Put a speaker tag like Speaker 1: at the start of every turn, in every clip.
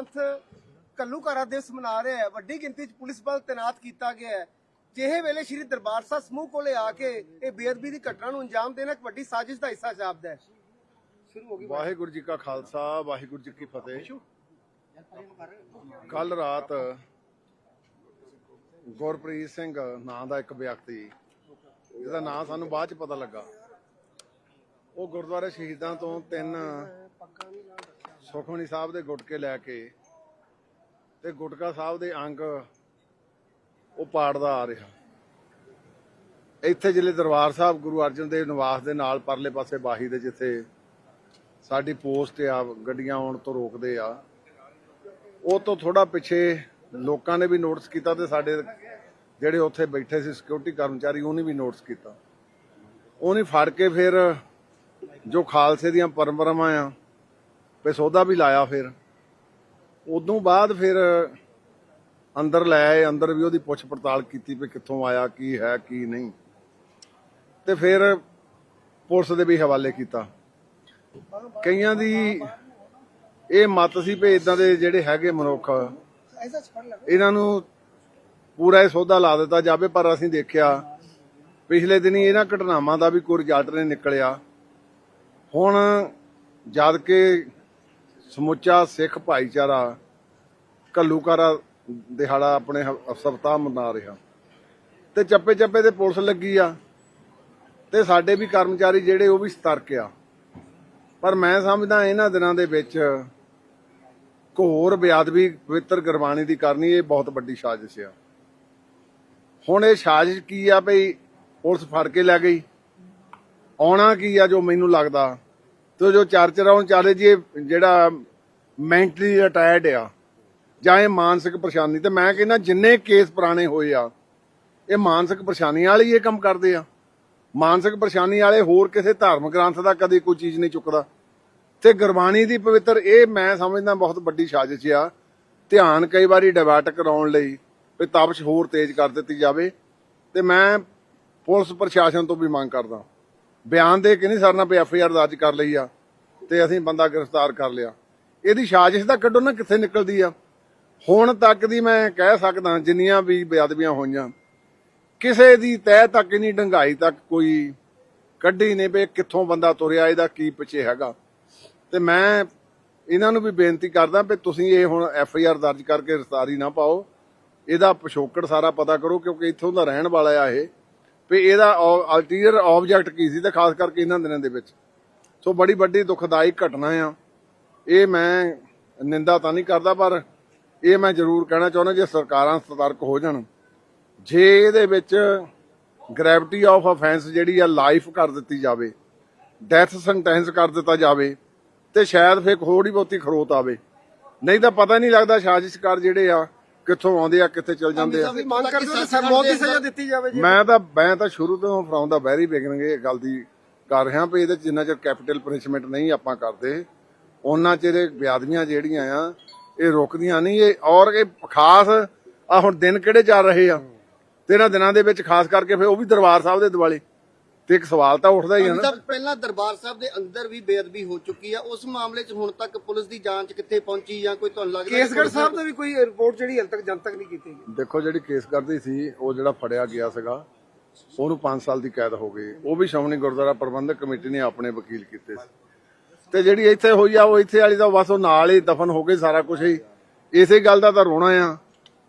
Speaker 1: ਪੰਥ ਕੱਲੂਕਾਰਾ ਦਿਵਸ ਮਨਾ ਰਿਹਾ ਹੈ। ਵੱਡੀ ਗਿਣਤੀ 'ਚ ਪੁਲਿਸ ਬਲ ਤਾਇਨਾਤ ਕੀਤਾ ਗਿਆ ਹੈ। ਜਿਹੇ ਵੇਲੇ ਸ਼੍ਰੀ ਦਰਬਾਰ ਸਾਹਿਬ ਸਮੂਹ ਕੋਲੇ ਆ ਕੇ ਇਹ ਬੇਅਦਬੀ ਦੀ ਘਟਨਾ ਨੂੰ ਅੰਜਾਮ ਦੇਣਾ ਇੱਕ ਵੱਡੀ ਸਾਜ਼ਿਸ਼ ਦਾ ਹਿੱਸਾ ਜਾਪਦਾ ਹੈ। ਸ਼ੁਰੂ ਹੋ ਗਈ
Speaker 2: ਵਾਹਿਗੁਰੂ ਜੀ ਕਾ ਖਾਲਸਾ, ਵਾਹਿਗੁਰੂ ਜੀ ਕੀ ਫਤਿਹ। ਕੱਲ ਰਾਤ ਗੁਰਪ੍ਰੀਤ ਸਿੰਘ ਨਾਂ ਦਾ ਇੱਕ ਵਿਅਕਤੀ, ਜਿਹਦਾ ਨਾਂ ਸਾਨੂੰ ਬਾਅਦ ਚ ਪਤਾ ਲੱਗਾ। ਉਹ ਗੁਰਦੁਆਰੇ ਸ਼ਹੀਦਾਂ ਤੋਂ ਤਿੰਨ ਸੁਖਮਨੀ ਸਾਹਿਬ ਦੇ ਗੁਟਕੇ ਲੈ ਕੇ ਤੇ ਗੁਟਕਾ ਸਾਹਿਬ ਦੇ ਅੰਗ ਉਹ ਪਾੜਦਾ ਆ ਰਿਹਾ। ਇੱਥੇ ਜ਼ਿਲ੍ਹੇ ਦਰਬਾਰ ਸਾਹਿਬ ਗੁਰੂ ਅਰਜਨ ਦੇਵ ਨਿਵਾਸ ਦੇ ਨਾਲ ਪਰਲੇ ਪਾਸੇ ਬਾਹੀ ਦੇ ਜਿੱਥੇ ਸਾਡੀ ਪੋਸਟ ਆ, ਗੱਡੀਆਂ ਆਉਣ ਤੋਂ ਰੋਕਦੇ ਆ। ਉਹ ਤੋਂ ਥੋੜਾ ਪਿੱਛੇ ਲੋਕਾਂ ਨੇ ਵੀ ਨੋਟਿਸ ਕੀਤਾ ਤੇ ਸਾਡੇ ਜਿਹੜੇ ਉੱਥੇ ਬੈਠੇ ਸੀ ਸਿਕਿਉਰਿਟੀ ਕਰਮਚਾਰੀ, ਉਹਨੇ ਵੀ ਨੋਟਿਸ ਕੀਤਾ। ਉਹਨੇ ਫੜ ਕੇ ਫਿਰ ਜੋ ਖਾਲਸੇ ਦੀਆਂ ਪਰੰਪਰਾਵਾਂ ਆ ਤੇ ਸੌਦਾ ਵੀ ਲਾਇਆ ਫਿਰ। ਉਦੋਂ ਬਾਅਦ ਫਿਰ ਅੰਦਰ ਲੈ ਆਏ, ਅੰਦਰ ਵੀ ਉਹਦੀ ਪੁੱਛ ਪੜਤਾਲ ਕੀਤੀ ਵੀ ਕਿੱਥੋਂ ਆਇਆ, ਕੀ ਹੈ, ਕੀ ਨਹੀਂ। ਤੇ ਫਿਰ ਪੁਲਿਸ ਦੇ ਵੀ ਹਵਾਲੇ ਕੀਤਾ। ਕਈਆਂ ਦੀ ਇਹ ਮਤ ਸੀ ਵੀ ਇਦਾਂ ਦੇ ਜਿਹੜੇ ਹੈਗੇ ਮਨੁੱਖ, ਇਹਨਾਂ ਨੂੰ ਪੂਰਾ ਇਹ ਸੌਦਾ ਲਾ ਦਿੱਤਾ ਜਾਵੇ, ਪਰ ਅਸੀਂ ਦੇਖਿਆ ਪਿਛਲੇ ਦਿਨੀ ਇਹਨਾਂ ਘਟਨਾਵਾਂ ਦਾ ਵੀ ਕੋਈ ਰਿਜ਼ਲਟ ਨਹੀਂ ਨਿਕਲਿਆ। ਹੁਣ ਜਦ ਕਿ ਸਮੁੱਚਾ ਸਿੱਖ ਭਾਈਚਾਰਾ ਕੱਲੂਕਾਰਾ ਦਿਹਾੜਾ ਆਪਣੇ ਸਪਤਾਹ ਮਨਾ ਰਿਹਾ। ਤੇ ਚੱਪੇ ਚੱਪੇ ਤੇ ਪੁਲਿਸ ਲੱਗੀ ਆ ਤੇ ਸਾਡੇ ਵੀ ਕਰਮਚਾਰੀ ਜਿਹੜੇ ਉਹ ਵੀ ਸਤਰਕ ਆ। ਪਰ ਮੈਂ ਸਮਝਦਾ ਇਹਨਾਂ ਦਿਨਾਂ ਦੇ ਵਿੱਚ ਘੋਰ ਬੇਅਦਬੀ ਪਵਿੱਤਰ ਗੁਰਬਾਣੀ ਦੀ ਕਰਨੀ ਇਹ ਬਹੁਤ ਵੱਡੀ ਸਾਜ਼ਿਸ਼ ਆ। ਹੁਣ ਇਹ ਸਾਜ਼ਿਸ਼ ਕੀ ਆ ਭਈ ਪੁਲਿਸ ਫੜ ਕੇ ਲੈ ਗਈ? ਆਉਣਾ ਕੀ ਆ ਜੋ ਮੈਨੂੰ ਲੱਗਦਾ? ਤੇ ਜੋ ਚਰਚ ਰਾਉਣ ਚਾਲੇ ਜੀ, ਇਹ ਜਿਹੜਾ ਮੈਂਟਲੀ ਰਿਟਾਇਰਡ ਆ, ਜਾਂ ਇਹ ਮਾਨਸਿਕ ਪਰੇਸ਼ਾਨੀ, ਤੇ ਮੈਂ ਕਹਿੰਦਾ ਜਿੰਨੇ ਕੇਸ ਪੁਰਾਣੇ ਹੋਏ ਆ, ਇਹ ਮਾਨਸਿਕ ਪਰੇਸ਼ਾਨੀ ਵਾਲੇ ਹੀ ਇਹ ਕੰਮ ਕਰਦੇ ਆ। ਮਾਨਸਿਕ ਪਰੇਸ਼ਾਨੀ ਵਾਲੇ ਹੋਰ ਕਿਸੇ ਧਾਰਮਿਕ ਗ੍ਰੰਥ ਦਾ ਕਦੇ ਕੋਈ ਚੀਜ਼ ਨਹੀਂ ਚੁੱਕਦਾ। ਤੇ ਗੁਰਬਾਣੀ ਦੀ ਪਵਿੱਤਰ, ਇਹ ਮੈਂ ਸਮਝਦਾ ਬਹੁਤ ਵੱਡੀ ਸਾਜ਼ਿਸ਼ ਆ, ਧਿਆਨ ਕਈ ਵਾਰੀ ਡਿਵਰਟ ਕਰਾਉਣ ਲਈ ਵੀ ਤਪਸ਼ ਹੋਰ ਤੇਜ਼ ਕਰ ਦਿੱਤੀ ਜਾਵੇ, ਤੇ ਮੈਂ ਪੁਲਿਸ ਪ੍ਰਸ਼ਾਸਨ ਤੋਂ ਵੀ ਮੰਗ ਕਰਦਾ। ਬਿਆਨ ਦੇ ਕੇ ਨਹੀਂ ਸਰਨਾ ਵੀ ਐਫ ਆਈ ਆਰ ਦਰਜ ਕਰ ਲਈ ਆ ਤੇ ਅਸੀਂ ਬੰਦਾ ਗ੍ਰਿਫਤਾਰ ਕਰ ਲਿਆ। ਇਹਦੀ ਸਾਜ਼ਿਸ਼ ਤਾਂ ਕੱਢੋ ਨਾ ਕਿੱਥੇ ਨਿਕਲਦੀ ਆ। ਹੁਣ ਤੱਕ ਦੀ ਮੈਂ ਕਹਿ ਸਕਦਾ ਜਿੰਨੀਆਂ ਵੀ ਬੇਅਦਬੀਆਂ ਹੋਈਆਂ, ਕਿਸੇ ਦੀ ਤਹਿ ਤੱਕ ਨਹੀਂ, ਡੰਗਾਈ ਤੱਕ ਕੋਈ ਕੱਢੀ ਨਹੀਂ ਵੀ ਕਿੱਥੋਂ ਬੰਦਾ ਤੁਰਿਆ, ਇਹਦਾ ਕੀ ਪਿੱਛੇ ਹੈਗਾ। ਤੇ ਮੈਂ ਇਹਨਾਂ ਨੂੰ ਵੀ ਬੇਨਤੀ ਕਰਦਾ ਵੀ ਤੁਸੀਂ ਇਹ ਹੁਣ ਐਫ ਆਈ ਆਰ ਦਰਜ ਕਰਕੇ ਗ੍ਰਿਫਤਾਰੀ ਨਾ ਪਾਓ। ਇਹਦਾ ਪਿਛੋਕੜ ਸਾਰਾ ਪਤਾ ਕਰੋ ਕਿਉਂਕਿ ਇੱਥੋਂ ਦਾ ਰਹਿਣ ਵਾਲਾ ਆ ਇਹ। ਵੀ ਇਹਦਾ ਅਲਟੀਰੀਅਰ ਆਬਜੈਕਟ ਕੀ ਸੀ ਤੇ ਖਾਸ ਕਰਕੇ ਇਹਨਾਂ ਦਿਨਾਂ ਦੇ ਵਿੱਚ। ਸੋ ਬੜੀ ਵੱਡੀ ਦੁਖਦਾਈ ਘਟਨਾ ਆ। ਇਹ ਮੈਂ ਨਿੰਦਾ ਤਾਂ ਨਹੀਂ ਕਰਦਾ, ਪਰ ਇਹ ਮੈਂ ਜ਼ਰੂਰ ਕਹਿਣਾ ਚਾਹੁੰਦਾ ਜੇ ਸਰਕਾਰਾਂ ਸਤਰਕ ਹੋ ਜਾਣ। ਜੇ ਇਹਦੇ ਵਿੱਚ ਗ੍ਰੈਵਿਟੀ ਆਫ ਅਫੈਂਸ ਜਿਹੜੀ ਆ ਲਾਈਫ ਕਰ ਦਿੱਤੀ ਜਾਵੇ ਡੈਥ ਸੈਂਟੈਂਸ ਕਰ ਦਿੱਤਾ ਜਾਵੇ, ਤੇ ਸ਼ਾਇਦ ਫੇਰ ਥੋੜੀ ਬਹੁਤੀ ਖਰੋਤ ਆਵੇ। ਨਹੀਂ ਤਾਂ ਪਤਾ ਨਹੀਂ ਲੱਗਦਾ ਸਾਜ਼ਿਸ਼ਕਾਰ ਜਿਹੜੇ ਆ ਕਿੱਥੋਂ ਆਉਂਦੇ ਆ ਕਿੱਥੇ ਚਲ ਜਾਂਦੇ ਆ।
Speaker 1: ਤੁਸੀਂ ਮੰਗ ਕਰਦੇ ਹੋ ਕਿ ਮੌਤ ਦੀ ਸਜ਼ਾ ਦਿੱਤੀ ਜਾਵੇ ਜੀ।
Speaker 2: ਮੈਂ ਤਾਂ ਮੈਂ ਤਾਂ ਸ਼ੁਰੂ ਤੋਂ ਫਰੋਮ ਦਾ ਵੈਰੀ ਬਿਗਨਿੰਗ ਇਹ ਗੱਲ ਦੀ ਕਰ ਰਿਹਾ ਵੀ ਇਹਦੇ ਜਿੰਨਾ ਚਿਰ ਕੈਪੀਟਲ ਪਨਿਸ਼ਮੈਂਟ ਨਹੀਂ ਆਪਾਂ ਕਰਦੇ ਉਹਨਾਂ ਚਿਰ ਇਹ ਵਿਆਦਮੀਆਂ ਜਿਹੜੀਆਂ ਆ ਇਹ ਰੁਕਦੀਆਂ ਨਹੀਂ ਇਹ ਔਰ ਇਹ ਖਾਸ ਆ ਹੁਣ ਦਿਨ ਕਿਹੜੇ ਚੱਲ ਰਹੇ ਆ? ਤੇ ਇਹਨਾਂ ਦਿਨਾਂ ਦੇ ਵਿੱਚ ਖਾਸ ਕਰਕੇ ਫਿਰ ਉਹ ਵੀ ਦਰਬਾਰ ਸਾਹਿਬ ਦੇ ਦਿਵਾਲੇ। ਤੇ ਇੱਕ ਸਵਾਲ ਤਾਂ ਉੱਠਦਾ ਹੀ ਆ ਨਾ।
Speaker 3: ਸਰ ਪਹਿਲਾਂ ਦਰਬਾਰ ਸਾਹਿਬ ਦੇ ਅੰਦਰ ਵੀ ਬੇਅਦਬੀ ਹੋ ਚੁੱਕੀ ਆ। ਉਸ ਮਾਮਲੇ 'ਚ ਹੁਣ ਤੱਕ ਪੁਲਿਸ ਦੀ ਜਾਂਚ ਕਿੱਥੇ ਪਹੁੰਚੀ ਜਾਂ ਕੋਈ ਤੁਹਾਨੂੰ ਲੱਗਦਾ
Speaker 1: ਕੇਸਗੜ੍ਹ ਸਾਹਿਬ ਦਾ ਵੀ ਕੋਈ ਰਿਪੋਰਟ ਜਿਹੜੀ ਹਾਲ ਤੱਕ ਜਨਤਕ ਨਹੀਂ ਕੀਤੀ ਗਈ।
Speaker 2: ਦੇਖੋ ਜਿਹੜੀ ਕੇਸ ਕਰਦੀ ਸੀ ਉਹ ਜਿਹੜਾ ਫੜਿਆ ਗਿਆ ਸੀਗਾ ਉਹਨੂੰ 5 ਸਾਲ ਦੀ ਕੈਦ ਹੋ ਗਈ। ਉਹ ਵੀ ਸ਼੍ਰੋਮਣੀ ਗੁਰਦੁਆਰਾ ਪ੍ਰਬੰਧਕ ਕਮੇਟੀ ਨੇ ਆਪਣੇ ਵਕੀਲ ਕੀਤੇ ਸੀ। ਤੇ ਜਿਹੜੀ ਇੱਥੇ ਹੋਈ ਆ ਉਹ ਇੱਥੇ ਵਾਲੀ ਦਾ ਬਸ ਉਹ ਨਾਲ ਹੀ ਦਫਨ ਹੋ ਗਈ ਸਾਰਾ ਕੁਝ ਹੀ। ਇਸੇ ਗੱਲ ਦਾ ਤਾਂ ਰੋਣਾ ਆ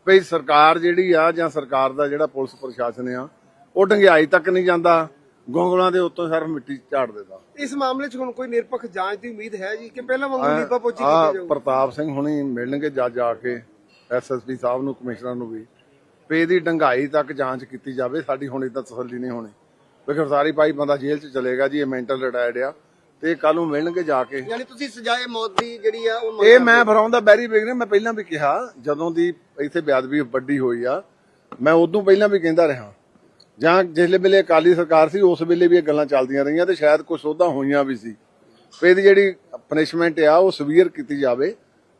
Speaker 2: ਵੀ ਸਰਕਾਰ ਜਿਹੜੀ ਆ ਜਾਂ ਸਰਕਾਰ ਦਾ ਜਿਹੜਾ ਪੁਲਿਸ ਪ੍ਰਸ਼ਾਸਨ ਆ ਉਹ ਡੰਗਿਆਈ ਤੱਕ ਨਹੀਂ ਜਾਂਦਾ। ਗੋਂਗਲਾਂ ਦੇ ਉੱਤੋਂ ਸਿਰਫ ਮਿੱਟੀ ਝਾੜ ਦਿੰਦਾ।
Speaker 1: ਇਸ ਮਾਮਲੇ 'ਚ ਹੁਣ ਕੋਈ ਨਿਰਪੱਖ ਜਾਂਚ ਦੀ ਉਮੀਦ ਹੈ ਜੀ ਕਿ ਪਹਿਲਾਂ ਵਾਂਗੂ ਪੋਚੀ
Speaker 2: ਆ
Speaker 1: ਕੀਤੀ ਜਾਊ
Speaker 2: ਪ੍ਰਤਾਪ ਸਿੰਘ ਹੁਣੀ ਮਿਲਣਗੇ ਜੱਜ ਆ ਕੇ ਐਸਐਸਪੀ ਸਾਹਿਬ ਨੂੰ ਕਮਿਸ਼ਨਰ ਨੂੰ ਵੀ। ਵੀ ਇਹਦੀ ਡੰਗਾਈ ਤੱਕ ਜਾਂਚ ਕੀਤੀ ਜਾਵੇ ਸਾਡੀ ਹੁਣ ਇਦਾਂ ਤਸੱਲੀ ਨਹੀਂ ਹੋਣੀ। ਵੀ ਗ੍ਰਿਫਤਾਰੀ ਪਾਈ ਬੰਦਾ ਜੇਲ੍ਹ 'ਚ ਚਲੇਗਾ ਜੀ ਇਹ ਮੈਂਟਲ ਰਿਟਾਇਰਡ ਆ। ਤੇ ਕੱਲ ਨੂੰ ਮਿਲਣਗੇ ਜਾ ਕੇ।
Speaker 3: ਯਾਨੀ ਤੁਸੀਂ ਸਜ਼ਾਏ ਮੌਤ ਦੀ ਜਿਹੜੀ ਆ ਉਹ
Speaker 2: ਇਹ ਮੈਂ ਫਰਾਉਂ ਦਾ ਬੈਰੀ ਬਿਗਨ ਮੈਂ ਪਹਿਲਾਂ ਵੀ ਕਿਹਾ ਜਦੋਂ ਦੀ ਇੱਥੇ ਬੇਅਦਬੀ ਵੱਡੀ ਹੋਈ ਆ ਮੈਂ ਉਦੋਂ ਪਹਿਲਾਂ ਵੀ ਕਹਿੰਦਾ ਰਿਹਾ। ਜਾਂ ਜਿਸ ਵੇਲੇ ਅਕਾਲੀ ਸਰਕਾਰ ਸੀ, ਉਸ ਵੇਲੇ ਵੀ ਇਹ ਗੱਲਾਂ ਚੱਲਦੀਆਂ ਰਹੀਆਂ ਤੇ ਸ਼ਾਇਦ ਕੁਝ ਸੋਧਾਂ ਹੋਈਆਂ ਵੀ ਸੀ। ਵੀ ਇਹਦੀ ਜਿਹੜੀ ਪਨਿਸ਼ਮੈਂਟ ਆ, ਉਹ ਸਵੀਅਰ ਕੀਤੀ ਜਾਵੇ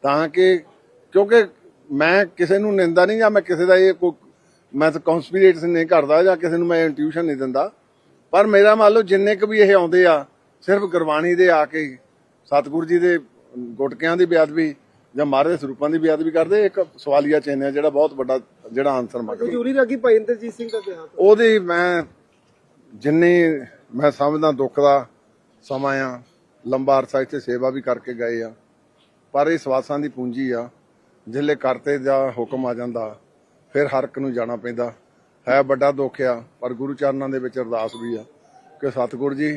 Speaker 2: ਤਾਂ ਕਿ ਕਿਉਂਕਿ ਮੈਂ ਕਿਸੇ ਨੂੰ ਨਿੰਦਾ ਨਹੀਂ ਜਾਂ ਮੈਂ ਕਿਸੇ ਦਾ ਇਹ ਕੋਈ ਮੈਂ ਤਾਂ ਕਨਸਪੀਰੇਟਸ ਨਹੀਂ ਕਰਦਾ ਜਾਂ ਕਿਸੇ ਨੂੰ ਮੈਂ ਇੰਟਿਊਸ਼ਨ ਨਹੀਂ ਦਿੰਦਾ। ਪਰ ਮੇਰਾ ਮੰਨ ਲਓ ਜਿੰਨੇ ਕੁ ਵੀ ਇਹ ਆਉਂਦੇ ਆ, ਸਿਰਫ ਗੁਰਬਾਣੀ ਦੇ ਆ ਕੇ, ਸਤਿਗੁਰੂ ਜੀ ਦੇ ਗੁਟਕਿਆਂ ਦੀ ਬੇਅਦਬੀ ਜਾਂ ਮਾਰੇ ਦੇ ਸਰੂਪਾਂ ਦੀ ਬੇਅਦਬੀ ਕਰਦੇ ਇੱਕ ਸਵਾਲੀਆ ਚਿੰਨ੍ਹ ਹੈ ਜਿਹੜਾ ਬਹੁਤ ਵੱਡਾ ਜਿਹੜਾ ਆਨਸਰ ਮੰਗਦਾ।
Speaker 1: ਹਜ਼ੂਰੀ ਲੱਗੀ ਭਾਈ ਇੰਦਰਜੀਤ ਸਿੰਘ ਦਾ ਦੇਹਾਂਤ
Speaker 2: ਉਹਦੀ ਮੈਂ ਜਿੰਨੀ ਮੈਂ ਸਮਝਦਾ ਦੁੱਖ ਦਾ ਸਮਾਂ ਆ ਲੰਬਾ ਅਰਸਾ ਇੱਥੇ ਸੇਵਾ ਵੀ ਕਰਕੇ ਗਏ ਆ ਪਰ ਇਹ ਸਵਾਸਾਂ ਦੀ ਪੂੰਜੀ ਆ ਜਿੱਲੇ ਕਰਤੇ ਦਾ ਹੁਕਮ ਆ ਜਾਂਦਾ ਫਿਰ ਹਰ ਇੱਕ ਨੂੰ ਜਾਣਾ ਪੈਂਦਾ। ਹੈ ਵੱਡਾ ਦੁੱਖ ਆ ਪਰ ਗੁਰੂ ਚਰਨਾਂ ਦੇ ਵਿੱਚ ਅਰਦਾਸ ਵੀ ਆ ਕਿ ਸਤਿਗੁਰ ਜੀ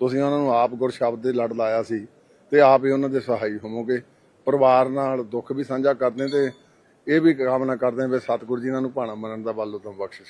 Speaker 2: ਤੁਸੀਂ ਉਹਨਾਂ ਨੂੰ ਆਪ ਗੁਰ ਸ਼ਬਦ ਦੇ ਲੜ ਲਾਇਆ ਸੀ ਤੇ ਆਪ ਹੀ ਉਹਨਾਂ ਦੇ ਸਹਾਈ ਹੋਵੋਗੇ। ਪਰਿਵਾਰ ਨਾਲ ਦੁੱਖ ਵੀ ਸਾਂਝਾ ਕਰਦੇ ਤੇ ਇਹ ਵੀ ਕਾਮਨਾ ਕਰਦੇ ਹਾਂ ਵੀ ਸਤਿਗੁਰੂ ਜੀ ਇਹਨਾਂ ਨੂੰ ਭਾਣਾ ਮੰਨਣ ਦਾ ਬਲ ਤੋਂ ਬਖਸ਼ਿਸ਼